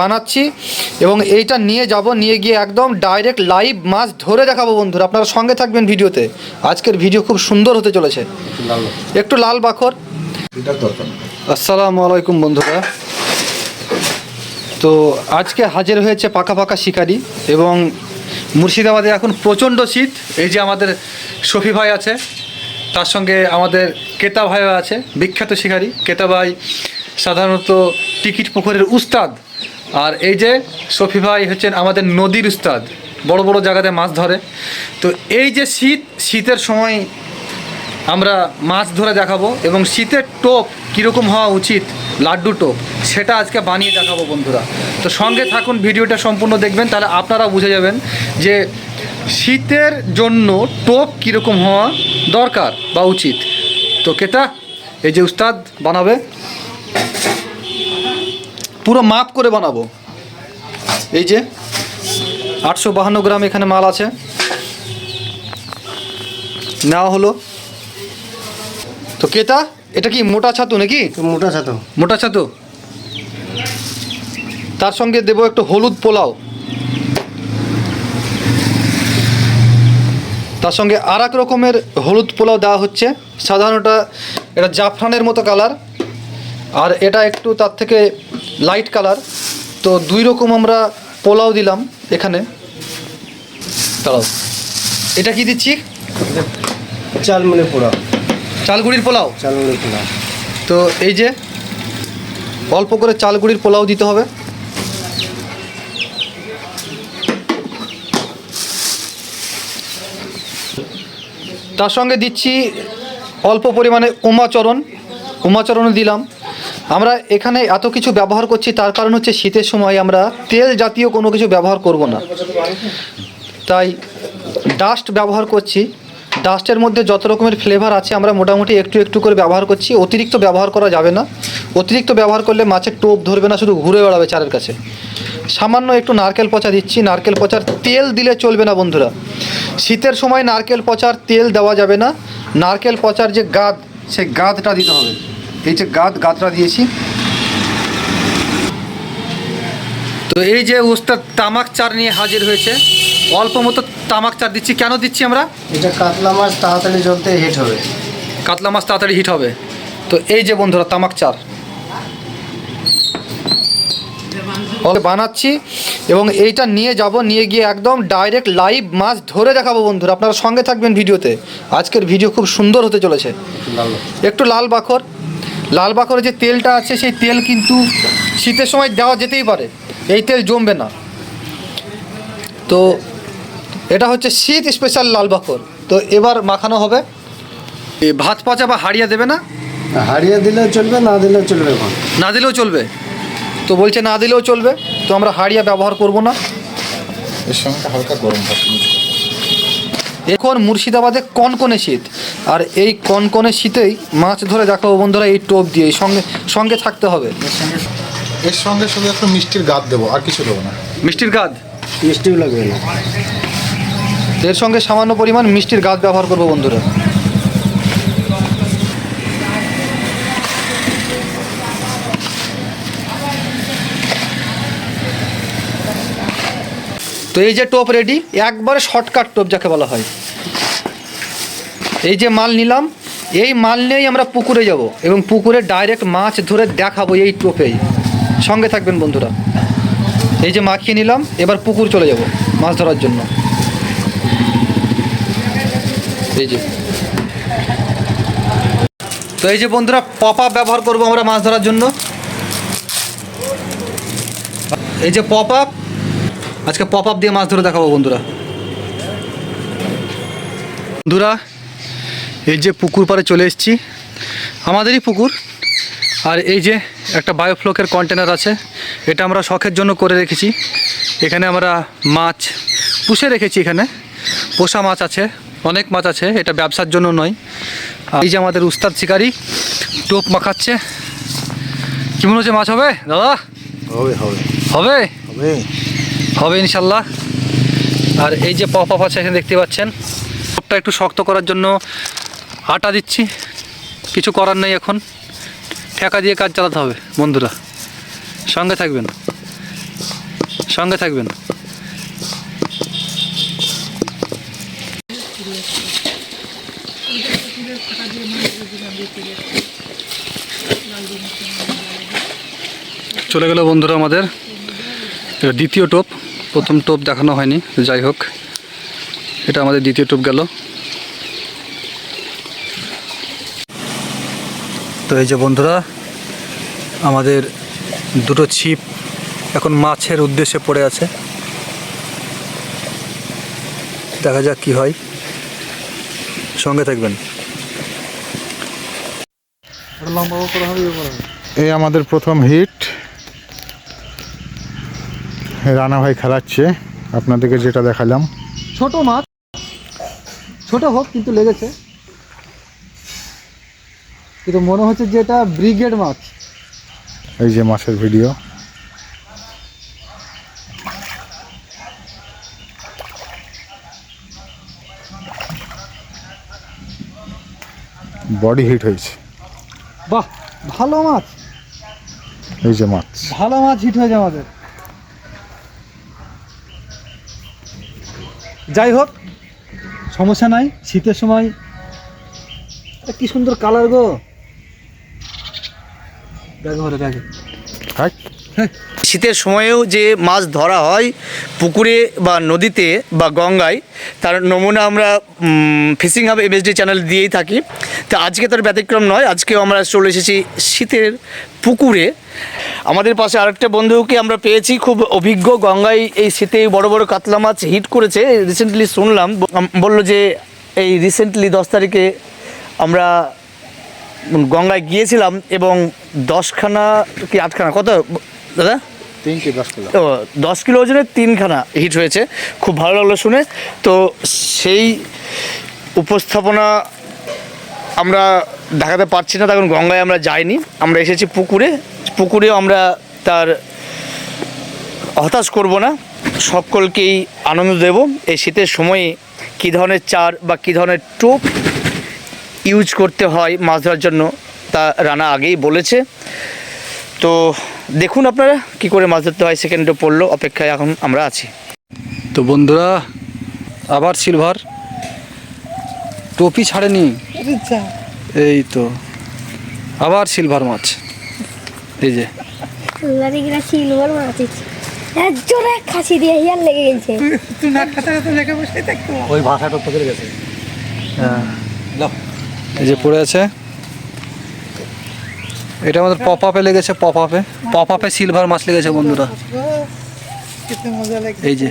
বানাচ্ছি এবং এইটা নিয়ে যাব, নিয়ে গিয়ে একদম ডাইরেক্ট লাইভ মাছ ধরে দেখাবো বন্ধুরা। আপনারা সঙ্গে থাকবেন ভিডিওতে। আজকের ভিডিও খুব সুন্দর হতে চলেছে। একটু লাল বাখর। আসসালামু আলাইকুম বন্ধুরা। তো আজকে হাজির হয়েছে পাকা পাকা শিকারি এবং মুর্শিদাবাদে এখন প্রচণ্ড শীত। এই যে আমাদের শফি ভাই আছে, তার সঙ্গে আমাদের কেতা ভাইও আছে, বিখ্যাত শিকারি। কেতা ভাই সাধারণত টিকিট পুকুরের উস্তাদ। আর এই যে শফি ভাই হচ্ছেন আমাদের নদীর উস্তাদ, বড় বড় জায়গাতে মাছ ধরে। তো এই যে শীত, শীতের সময় আমরা মাছ ধরে দেখাবো এবং শীতের টোপ কীরকম হওয়া উচিত, লাড্ডু টোপ, সেটা আজকে বানিয়ে দেখাবো বন্ধুরা। তো সঙ্গে থাকুন, ভিডিওটা সম্পূর্ণ দেখবেন, তাহলে আপনারা বুঝে যাবেন যে শীতের জন্য টোপ কীরকম হওয়া দরকার বা উচিত। তো কেতা এই যে উস্তাদ বানাবে। পুরো মাপ করে বানাবো। এই যে আটশো বাহান্ন গ্রাম এখানে মাল আছে। নেওয়া হলো। তো কেতা এটা কি মোটা ছাতু নাকি? মোটা ছাতু। মোটা ছাতু। তার সঙ্গে দেবো একটু হলুদ পোলাও। তার সঙ্গে আর এক রকমের হলুদ পোলাও দেওয়া হচ্ছে। সাধারণত এটা জাফরানের মতো কালার। আর এটা একটু তার থেকে লাইট কালার তো দুই রকম আমরা পোলাও দিলাম এখানে। দাঁড়াও। এটা কি দিচ্ছি? চাল মিলে পোড়া চালগুড়ির পোলাও? চাল মিলে পোড়া তো এই যে অল্প করে চালগুড়ির পোলাও দিতে হবে। তার সঙ্গে দিচ্ছি অল্প পরিমাণে উমাচরণ। উমাচরণও দিলাম। আমরা এখানে এত কিছু ব্যবহার করছি, তার কারণ হচ্ছে শীতের সময় আমরা তেল জাতীয় কোনো কিছু ব্যবহার করব না। তাই ডাস্ট ব্যবহার করছি। ডাস্টের মধ্যে যত রকমের ফ্লেভার আছে, আমরা মোটামুটি একটু একটু করে ব্যবহার করছি। অতিরিক্ত ব্যবহার করা যাবে না। অতিরিক্ত ব্যবহার করলে মাছের টোপ ধরবে না, শুধু ঘুরে বেড়াবে চারের কাছে। সামান্য একটু নারকেল পচা দিচ্ছি। নারকেল পচার তেল দিলে চলবে না বন্ধুরা। শীতের সময় নারকেল পচার তেল দেওয়া যাবে না। নারকেল পচার যে গাদ, সেই গাদটা দিতে হবে। এই যে গাদ গাদটা দিয়েছি। তো এই যে উস্তাদ তামাক চার নিয়ে হাজির হয়েছে অল্প মতো তামাক চার দিচ্ছি। কেন দিচ্ছি আমরা? এটা কাতলা মাছ তাড়াতাড়ি জলতে হিট হবে। কাতলা মাছ তাড়াতাড়ি হিট হবে। তো এই যে বন্ধুরা তামাক চার। ওকে বানাচ্ছি এবং এইটা নিয়ে যাব নিয়ে গিয়ে একদম ডাইরেক্ট লাইভ মাছ ধরে দেখাবো বন্ধুরা। আপনারা সঙ্গে থাকবেন ভিডিওতে। আজকের ভিডিও খুব সুন্দর হতে চলেছে। একটু লাল বাখর। লাল বাখরে যে তেলটা আছে সেই তেল কিন্তু শীতের সময় দেওয়া যেতেই পারে। এই তেল জমবে না। তো এটা হচ্ছে শীত স্পেশাল লাল বাখর তো এবার মাখানো হবে। এ ভাত পচা বা হাড়িয়া দেবে না? হারিয়ে দিলেও চলবে না দিলেও চলবে এখন না দিলেও চলবে? তো বলছে না দিলেও চলবে। তো আমরা হাড়িয়া ব্যবহার করব না। এর সঙ্গে হালকা গরম ভাত। করো। এখন মুর্শিদাবাদে কনকনে শীত। আর এই কনকনে শীতেই মাছ ধরে দেখাবো বন্ধুরা এই টোপ দিয়ে সঙ্গে সঙ্গে থাকতে হবে। এর সঙ্গে শুধু একটু মিষ্টির গাদ দেবো আর কিছু দেবো না। মিষ্টির গাদ? মিষ্টিও লাগবে না। এর সঙ্গে সামান্য পরিমাণ মিষ্টির গাছ ব্যবহার করব বন্ধুরা। তো এই যে টোপ রেডি একবারে শর্টকাট টোপ যাকে বলা হয়। এই যে মাল নিলাম, এই মাল নিয়েই আমরা পুকুরে যাব এবং পুকুরে ডাইরেক্ট মাছ ধরে দেখাবো এই টোপেই। সঙ্গে থাকবেন বন্ধুরা। এই যে মাখিয়ে নিলাম, এবার পুকুর চলে যাব মাছ ধরার জন্য। এই যে। তো এই যে বন্ধুরা পপ ব্যবহার করব আমরা মাছ ধরার জন্য। এই যে পপ আজকে পপ আপ দিয়ে মাছ ধরে দেখাবো বন্ধুরা। বন্ধুরা এই যে পুকুর পাড়ে চলে এসেছি। আমাদেরই পুকুর। আর এই যে একটা বায়োফ্লকের কন্টেনার আছে এটা আমরা শখের জন্য করে রেখেছি। এখানে আমরা মাছ পুষে রেখেছি এখানে। পোষা মাছ আছে অনেক মাছ আছে এটা ব্যবসার জন্য নয়। আর এই যে আমাদের উস্তাদ শিকারি টোপ মাখাচ্ছে। কি মনে হচ্ছে মাছ হবে? দাদা? হবে হবে। হবে? হবে। হবে ইনশাল্লাহ। আর এই যে পপ আপ আছে, এখানে দেখতে পাচ্ছেন। টোপটা একটু শক্ত করার জন্য আটা দিচ্ছি। কিছু করার নেই এখন। ঠেকা দিয়ে কাজ চালাতে হবে, বন্ধুরা। সঙ্গে থাকবেন। সঙ্গে থাকবেন। চলে গেল বন্ধুরা আমাদের দ্বিতীয় টোপ। প্রথম টোপ দেখানো হয়নি, যাই হোক। এটা আমাদের দ্বিতীয় টোপ গেল। তো এই যে বন্ধুরা, আমাদের দুটো ছিপ এখন মাছের উদ্দেশ্যে পড়ে আছে। দেখা যাক কি হয়। সঙ্গে থাকবেন। এই আমাদের প্রথম হিট। রানা ভাই খেলাচ্ছে। আপনাদেরকে যেটা দেখালাম। ছোট মাছ। ছোট হোক কিন্তু লেগেছে। কিন্তু মনে হচ্ছে যে এটা ব্রিগেড মাছ। এই যে মাছের ভিডিও। বডি হিট হয়েছে। বাহ ভালো মাছ। এই যে মাছ। ভালো মাছ হিট হয়েছে আমাদের। যাই হোক সমস্যা নাই শীতের সময়। কি সুন্দর কালার গো। ব্যাগে ভরে ব্যাগে হাই। শীতের সময়েও যে মাছ ধরা হয় পুকুরে বা নদীতে বা গঙ্গায়, তার নমুনা আমরা ফিশিং হাব এমএসডি চ্যানেল দিয়েই থাকি। তো আজকে তার ব্যতিক্রম নয়, আজকেও আমরা চলে এসেছি শীতের পুকুরে। আমাদের পাশে আরেকটা বন্ধুকে আমরা পেয়েছি, খুব অভিজ্ঞ, গঙ্গায় এই শীতে বড় বড় কাতলা মাছ হিট করেছে। রিসেন্টলি শুনলাম বলল যে এই রিসেন্টলি দশ তারিখে আমরা গঙ্গায় গিয়েছিলাম এবং দশখানা কি আটখানা, কত দাদা? তিনটে দশ কিলো? দশ কিলো ওজনের তিনখানা হিট হয়েছে। খুব ভালো লাগল শুনে। তো সেই উপস্থাপনা আমরা দেখাতে পারছি না, তখন গঙ্গায় আমরা যাইনি। আমরা এসেছি পুকুরে। পুকুরেও আমরা তার হতাশ করব না। সকলকেই আনন্দ দেব। এই শীতের সময়ে কী ধরনের চার বা কী ধরনের টোপ ইউজ করতে হয় মাছ ধরার জন্য, তা রানা আগেই বলেছে। তো দেখুন আপনারা কি করে মাছ ধরতে হয় সেকেন্ডে পড়ল অপেক্ষায় এখন আমরা আছি। তো বন্ধুরা আবার সিলভার টপি ছাড়েনি। এই তো। আবার সিলভার মাছ। এই যে। ফুলবাড়ি গিরা সিলভার মাছ একজনে খাসি দিয়ে হিয়ার লেগে গেছে। ওই ভাষাটা পকেটে গেছে। হ্যাঁ। এই যে পড়ে আছে। এটা আমাদের পপ আপে লেগেছে পপ আপে পপ আপে সিলভার মাছ লেগেছে বন্ধুরা। এই যে।